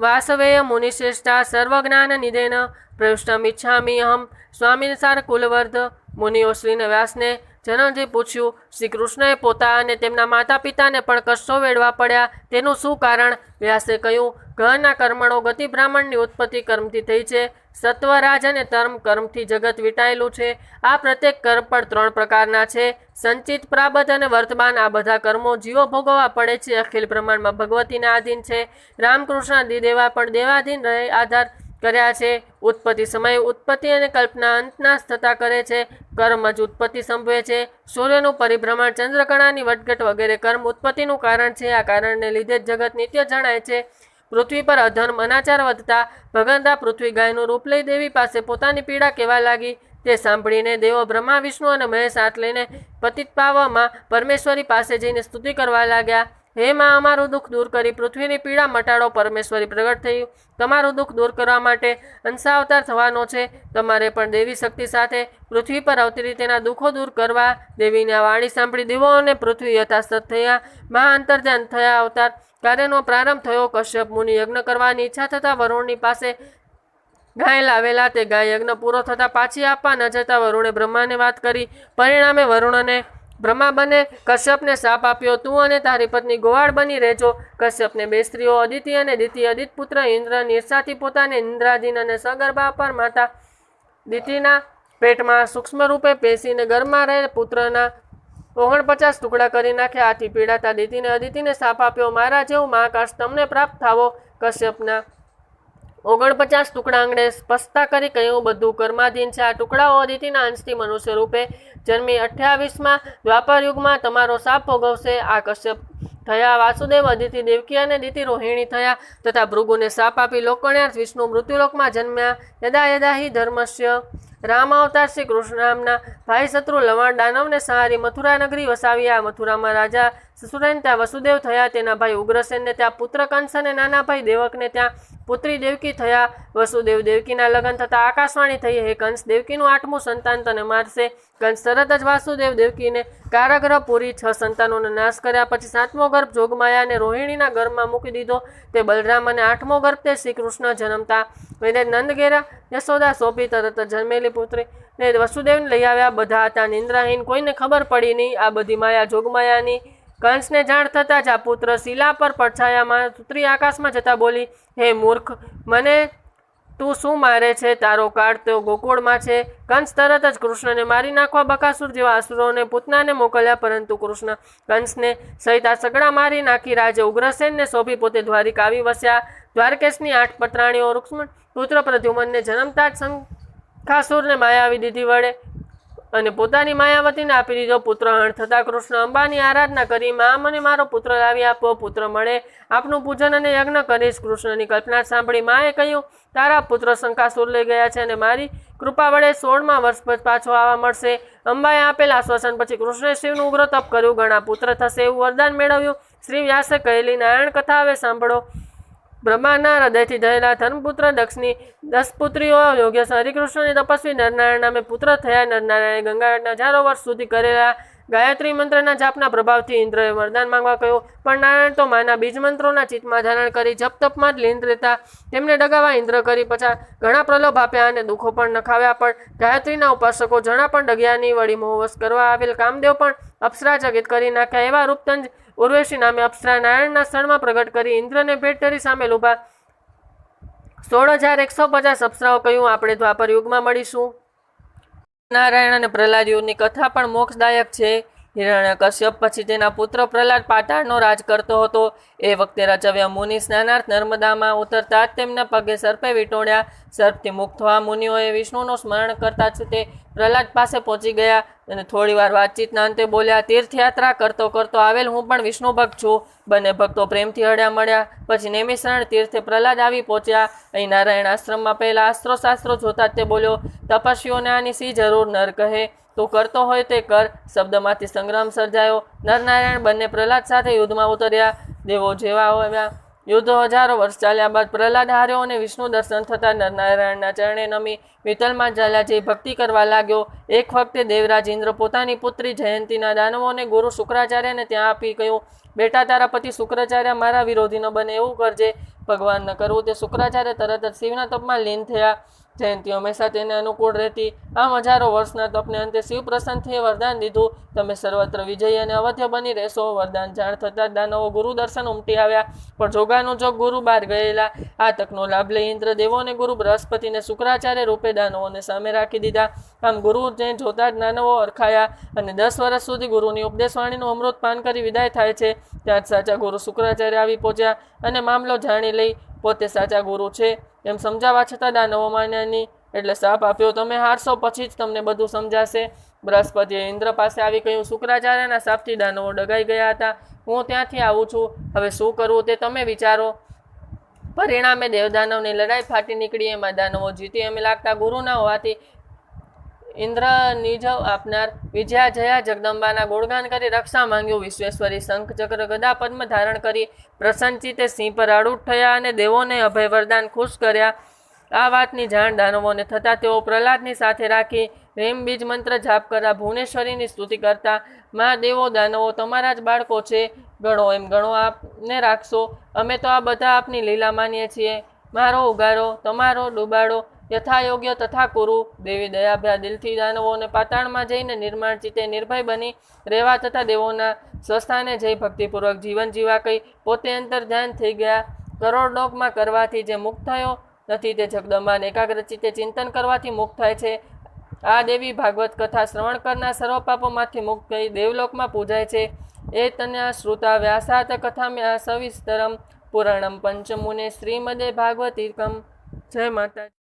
વાસવેય મુનિશ્રેષ્ઠા સર્વજ્ઞાન નિધેન પ્રવિષ્ટમિચ્છામિ અહમ સ્વામિનસાર કુલવર્ધ મુનિઓ શ્રીને વ્યાસને જનનજી પૂછ્યું શ્રી કૃષ્ણએ પોતા અને તેમના માતા પિતાને પણ કષ્ટો વેડવા પડ્યા, તેનું શું કારણ? વ્યાસે કહ્યું ગ્રહના કર્મણો ગતિ બ્રાહ્મણની ઉત્પત્તિ કર્મથી થઈ છે સત્વરાજ અને તર્મ કર્મથી જગત વિટાયેલું છે. આ પ્રત્યેક કર્મ પણ ત્રણ પ્રકારના છે. સંચિત પ્રાબત અને વર્તમાન આ બધા કર્મો જીવો ભોગવવા પડે છે. અખિલ પ્રમાણમાં ભગવતીના આધીન છે. રામકૃષ્ણ દિદેવા પણ દેવાધીન રહે, આધાર કર્યા છે. ઉત્પત્તિ સમયે ઉત્પત્તિ અને કલ્પના અંતનાશ થતા કરે છે. કર્મ જ ઉત્પત્તિ સંભવે છે. સૂર્યનું પરિભ્રમણ ચંદ્રકણાની વટઘટ વગેરે કર્મ ઉત્પત્તિનું કારણ છે. આ કારણને લીધે જ જગત નિત્ય જણાય છે. પૃથ્વી પર અધર્મ અનાચાર વધતા ભગંતા પૃથ્વી ગાયનું રૂપ લઈ દેવી પાસે પોતાની પીડા કહેવા લાગી. તે સાંભળીને દેવો બ્રહ્મા, વિષ્ણુ અને મહેશ હાથ લઈને પતિત પાવામાં પરમેશ્વરી પાસે જઈને સ્તુતિ કરવા લાગ્યા. હે માં અમારું દુઃખ દૂર કરી પૃથ્વીની પીડા મટાડો પરમેશ્વરી પ્રગટ થયું. તમારું દુઃખ દૂર કરવા માટે અંશાવતાર થવાનો છે. તમારે પણ દેવી શક્તિ સાથે પૃથ્વી પર અવતરી તેના દુઃખો દૂર કરવા દેવીના વાણી સાંભળી દેવો અને પૃથ્વી યથાસ્થ થયા. મહા અંતર્ધ્યાન થયા અવતાર કાર્યનો પ્રારંભ થયો. કશ્યપ મુનિ યજ્ઞ કરવાની ઈચ્છા થતાં વરુણની પાસે ગાય લાવેલા તે ગાય યજ્ઞ પૂરો થતાં પાછી આપવા ન જતાં વરુણે બ્રહ્માને વાત કરી. પરિણામે વરુણને બ્રહ્મા બને, કશ્યપને શાપ આપ્યો, તું અને તારી પત્ની ગોવાળ બની રહેજો. કશ્યપને બે સ્ત્રીઓ, અદિતિ અને દિતિ. અદિત પુત્ર ઇન્દ્ર નિર્સાથી પોતાને ઇન્દ્રાધીન અને સગર્ભા પર માતા દિતિના પેટમાં સૂક્ષ્મ રૂપે પેશીને ઘરમાં રહે પુત્રના ઓગણપચાસ ટુકડા કરી નાખ્યા. આથી પીડાતા દિતિને અદિતિને શાપ આપ્યો, મારા જેવું મહાકાશ, તમને પ્રાપ્ત થાવો. કશ્યપના ઓગણપચાસ ટુકડા આંગણે સ્પષ્ટતા કરી કહ્યું, બધું કર્માધીન છે. આ ટુકડાઓ અદિતિના અંશથી મનુષ્ય રૂપે જન્મી અઠ્યાવીસમાં દ્વાપર યુગમાં તમારો સાપ ભોગવશે. આ કશ્યપ થયા વાસુદેવ અદિતિ દેવકી અને દિતિ રોહિણી થયા તથા ભૃગુને સાપ આપી લોકકણ્યાર્થ વિષ્ણુ મૃત્યુલોકમાં જન્મ્યા. યદા યદા હિ ધર્મસ્ય રામ અવતાર શ્રી કૃષ્ણ નામના ભાઈ શત્રુ લવાણ દાનવને સહારી મથુરા નગરી વસાવ્યા મથુરામાં રાજા સસુરેન ત્યાં વસુદેવ થયા. તેના ભાઈ ઉગ્રસેનને ત્યાં પુત્ર કંસ અને નાના ભાઈ દેવકને ત્યાં પુત્રી દેવકી થયા. વસુદેવ દેવકીના લગ્ન થતાં આકાશવાણી થઈ. હે કંસ, દેવકીનું આઠમું સંતાન તને મારશે. કંસ તરત જ વાસુદેવ દેવકીને કારાગ્રહ પૂરી છ સંતાનોનો નાશ કર્યા પછી સાતમો ગર્ભ જોગમાયાને રોહિણીના ગર્ભમાં મૂકી દીધો. તે બલરામ અને આઠમો ગર્ભ તે શ્રી કૃષ્ણ જન્મતા. એને નંદ ઘેરા યશોદા સોંપી તરત જન્મેલી પુત્રી ને વસુદેવને લઈ આવ્યા. બધા હતા નિંદ્રાહીન. કોઈને ખબર પડી નહીં. આ બધી માયા જોગમાયાની કંસને જાણ થતાં જ આ પુત્ર શિલા પર પડછાયામાં સુત્રી આકાશમાં જતા બોલી, હે મૂર્ખ, મને તું શું મારે છે? તારો કાળ તો ગોકુળમાં છે. કંસ તરત જ કૃષ્ણને મારી નાખવા બકાસુર જેવા અસુરોને પૂતનાને મોકલ્યા, પરંતુ કૃષ્ણ કંસને સહિત આ સગડા મારી નાખી. રાજે ઉગ્રસેનને શોભી પોતે દ્વારિકા આવી વસ્યા. દ્વારકેશની આઠ પત્રાણીઓ રૂક્ષ્મણ પુત્ર પ્રદ્યુમનને જન્મતા જ શંખાસુરને માયાવી દીધી વડે અને પોતાની માયાવતીને આપી દીધો પુત્ર હણ થતાં કૃષ્ણ અંબાની આરાધના કરી, મા, મને મારો પુત્ર લાવી આપો, પુત્ર મળે. આપનું પૂજન અને યજ્ઞ કરીશ. કૃષ્ણની કલ્પના સાંભળી માએ કહ્યું, તારા પુત્ર શંકાસુર લઈ ગયા છે અને મારી કૃપા વડે સોળમાં વર્ષ પછી પાછો આવવા મળશે. અંબાએ આપેલ આશ્વાસન પછી કૃષ્ણે શિવનું ઉગ્ર તપ કર્યું. ઘણા પુત્ર થશે એવું વરદાન મેળવ્યું. શ્રી વ્યાસે કહેલી, નારાયણ કથા હવે સાંભળો. બ્રહ્માના હૃદયથી થયેલા ધર્મપુત્ર દક્ષની દસ પુત્રીઓ યોગ્ય હરિકૃષ્ણની તપસ્વી નરનારાયણ નામે પુત્ર થયા. નરનારાયણે ગંગાના હજારો વર્ષ સુધી કરેલા ગાયત્રી મંત્રના જાપના પ્રભાવથી ઇન્દ્રએ વરદાન માંગવા કહ્યું, પણ નારાયણ તો માના બીજ મંત્રોના ચિત્તમાં ધારણ કરી જપ તપમાં જ લીન રહેતા. તેમને ડગાવા ઇન્દ્ર કરી પછા ઘણા પ્રલોભ આપ્યા અને દુઃખો પણ નખાવ્યા. પણ ગાયત્રીના ઉપાસકો જણા પણ ડગિયાની વળી મોહવશ કરવા આવેલ કામદેવ પણ અપ્સરા ચકિત કરી નાખ્યા. એવા રૂપતંજ ઉર્વેશી નામે અપ્સરા નારાયણના સ્થળમાં પ્રગટ કરી ઇન્દ્રને ભેટ ધરી સામે ઊભા સોળ હજાર એકસો પચાસ અપ્સરાઓ કહ્યું, આપણે દ્વાપર યુગમાં મળીશું. નારાયણ અને પ્રહલાદ યુગની કથા પણ મોક્ષદાયક છે. હિરણ્ય કશ્યપ પછી તેના પુત્ર પ્રહલાદ પાટાળનો રાજ કરતો હતો. એ વખતે રચવ્ય મુનિ સ્નાનાર્થ નર્મદામાં ઉતરતા જ તેમના પગે સર્પે વીંટોળ્યા સર્પથી મુક્ત થવા મુનિઓએ વિષ્ણુનું સ્મરણ કરતા જ તે પ્રહલાદ પાસે પહોંચી ગયા અને થોડીવાર વાતચીતના અંતે બોલ્યા, તીર્થયાત્રા કરતો કરતો આવેલ હું પણ વિષ્ણુ ભક્ત છું. બંને ભક્તો પ્રેમથી હળ્યા મળ્યા. પછી નેમિશરણ તીર્થે પ્રહલાદ આવી પહોંચ્યા. અહીં નારાયણ આશ્રમમાં પહેલા અસ્ત્રો શાસ્ત્રો જોતા તે બોલ્યો, તપસ્વીઓને આની સી જરૂર નર કહે. તું કરતો હોય તે કર, શબ્દમાંથી સંગ્રામ સર્જાયો. નરનારાયણ બંને પ્રહલાદ સાથે યુદ્ધમાં ઉતર્યા. દેવો જેવા આવ્યા. યુદ્ધ હજારો વર્ષ ચાલ્યા બાદ પ્રહલાદ હાર્યો અને વિષ્ણુ દર્શન થતાં નરનારાયણના ચરણે નમી. વિતલમાં ચાલ્યા ભક્તિ કરવા લાગ્યો. એક વખતે દેવરાજ ઇન્દ્ર પોતાની પુત્રી જયંતીના દાનવોને ગુરુ શુક્રાચાર્યને ત્યાં આપી કહ્યું બેટા, તારા પતિ શુક્રાચાર્ય મારા વિરોધી ન બને એવું કરજે. ભગવાન કરવું તે શુક્રાચાર્ય તરત જ શિવના તપમાં લીન થયા. જયંતી હંમેશા તેને અનુકૂળ રહેતી. આમ હજારો વર્ષના તપને અંતે શિવ પ્રસન્ન થઈ વરદાન દીધું. તમે સર્વત્ર વિજય અને અવધ્ય બની રહેશો. વરદાન જાણ થતાં દાનવો ગુરુ દર્શન ઉમટી આવ્યા. પણ જોગાનો જોગ ગુરુ બહાર ગયેલા. આ તકનો લાભ લઈ ઇન્દ્ર દેવો અને ગુરુ બૃહસ્પતિને શુક્રાચાર્ય રૂપે દાનવોને સામે રાખી દીધા. આમ ગુરુને જોતા જ દાનવો અરખાયા અને દસ વર્ષ સુધી ગુરુની ઉપદેશવાણીનું અમૃત પાન કરી વિદાય થાય છે. ત્યાં જ સાચા ગુરુ શુક્રાચાર્ય આવી પહોંચ્યા અને મામલો જાણી લઈ પોતે સાચા ગુરુ છે. એમ સમજાવવા છતાં દાનવો માન્યા નહીં એટલે શાપ આપ્યો, તમે હારશો પછી જ તમને બધું સમજાશે. બૃહસ્પતિએ ઇન્દ્ર પાસે આવી કહ્યું, શુક્રાચાર્યના શાપથી દાનવો ડગાઈ ગયા હતા. હું ત્યાંથી આવું છું. હવે શું કરવું તે તમે વિચારો. પરિણામે દેવદાનવની લડાઈ ફાટી નીકળી, એમાં દાનવો જીતી એમ લાગતા ગુરુ ન હોવાથી ઇન્દ્ર નિજવ આપનાર વિજયા જયા જગદંબાના ગુણગાન કરી રક્ષા માંગ્યું. વિશ્વેશ્વરી શંખ ચક્ર ગદા પદ્મ ધારણ કરી પ્રસન્નચિતે સિંહ પર આડૂટ થયા અને દેવોને અભય વરદાન ખુશ કર્યા. આ વાતની જાણ દાનવોને થતાં તેઓ પ્રહલાદની સાથે રાખી રેમ બીજ મંત્ર જાપ કરતા ભુવનેશ્વરીની સ્તુતિ કરતા, મા દેવો, દાનવો, તમારા જ બાળકો છે. ગણો એમ ગણો આપને રાખશો. અમે તો આ બધા આપની લીલા માનીએ છીએ. મારો ઉગારો, તમારો ડૂબાડો યથાયોગ્ય તથા કુરુ. દેવી દયાભ્યા દિલથી દાનવોને પાતાળમાં જઈને નિર્માણ ચિત્તે નિર્ભય બની રહેવા તથા દેવોના સ્વસ્થાને જઈ ભક્તિપૂર્વક જીવન જીવા કહી પોતે અંતર ધ્યાન થઈ ગયા. કરોડ લોકમાં કરવાથી જે મુક્ત થયો નથી તે જગદંબાને એકાગ્ર ચિત્તે ચિંતન કરવાથી મુક્ત થાય છે. આ દેવી ભાગવત કથા શ્રવણ કરનાર સર્વ પાપોમાંથી મુક્ત થઈ દેવલોકમાં પૂજાય છે. એ તન્યા શ્રુતા વ્યાસાત કથા મેં સવિસ્તરમ પુરાણમ પંચમુને શ્રીમદે ભાગવતીકમ. જય માતા